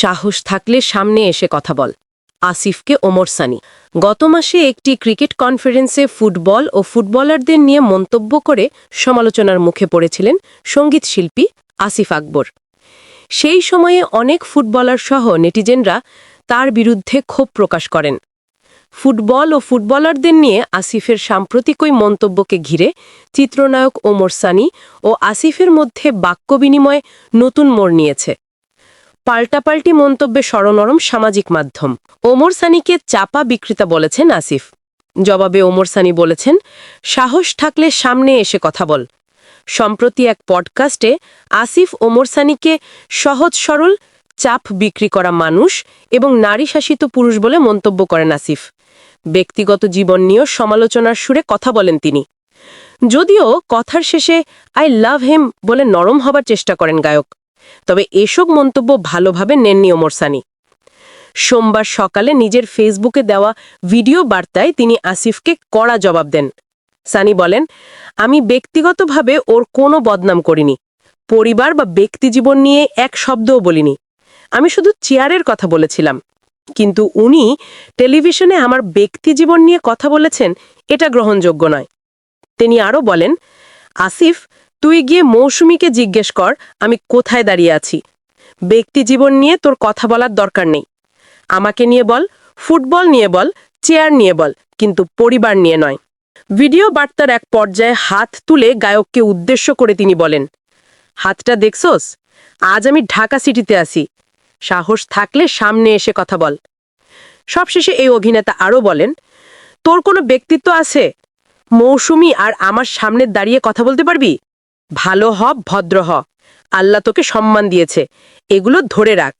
সাহস থাকলে সামনে এসে কথা বল। আসিফকে ওমর সানি। গত মাসে একটি ক্রিকেট কনফারেন্সে ফুটবল ও ফুটবলারদের নিয়ে মন্তব্য করে সমালোচনার মুখে পড়েছিলেন সংগীত শিল্পী আসিফ আকবর। সেই সময়ে অনেক ফুটবলার সহ নেটিজেনরা তার বিরুদ্ধে ক্ষোভ প্রকাশ করেন। ফুটবল ও ফুটবলারদের নিয়ে আসিফের সাম্প্রতিক ওই মন্তব্যকে ঘিরে চিত্রনায়ক ওমর সানি ও আসিফের মধ্যে বাক্য বিনিময় নতুন মোড় নিয়েছে। পাল্টাপাল্টি মন্তব্যে সরনরম সামাজিক মাধ্যম। ওমর সানিকে চাপা বিক্রেতা বলেছেন আসিফ। জবাবে ওমর সানি বলেছেন, সাহস থাকলে সামনে এসে কথা বল। সম্প্রতি এক পডকাস্টে আসিফ ওমর সানিকে সহজ সরল, চাপ বিক্রি করা মানুষ এবং নারী শাসিত পুরুষ বলে মন্তব্য করেন আসিফ। ব্যক্তিগত জীবন নিয়েও সমালোচনার সুরে কথা বলেন তিনি। যদিও কথার শেষে আই লাভ হেম বলে নরম হবার চেষ্টা করেন গায়ক। তবে এসব মন্তব্য ভালোভাবে নেননি ওমর সানি। সোমবার সকালে নিজের ফেসবুকে দেওয়া ভিডিও বার্তায় তিনি আসিফকে কড়া জবাব দেন। সানি বলেন, আমি ব্যক্তিগতভাবে ওর কোনো বদনাম করিনি। পরিবার বা ব্যক্তিজীবন নিয়ে এক শব্দও বলিনি। আমি শুধু চেয়ারের কথা বলেছিলাম। কিন্তু উনি টেলিভিশনে আমার ব্যক্তিজীবন নিয়ে কথা বলেছেন, এটা গ্রহণযোগ্য নয়। তিনি আরও বলেন, আসিফ তুই গিয়ে মৌসুমীকে জিজ্ঞেস কর, আমি কোথায় দাঁড়িয়ে আছি। ব্যক্তি জীবন নিয়ে তোর কথা বলার দরকার নেই। আমাকে নিয়ে বল, ফুটবল নিয়ে বল, চেয়ার নিয়ে বল, কিন্তু পরিবার নিয়ে নয়। ভিডিও বার্তার এক পর্যায়ে হাত তুলে গায়ককে উদ্দেশ্য করে তিনি বলেন, হাতটা দেখছোস? আজ আমি ঢাকা সিটিতে আছি। সাহস থাকলে সামনে এসে কথা বল। সবশেষে এই অভিনেতা আরও বলেন, তোর কোনো ব্যক্তিত্ব আছে? মৌসুমি আর আমার সামনে দাঁড়িয়ে কথা বলতে পারবি? ভালো হ ভদ্র হ। আল্লাহ তোকে সম্মান দিয়েছে। এগুলো ধরে রাখ।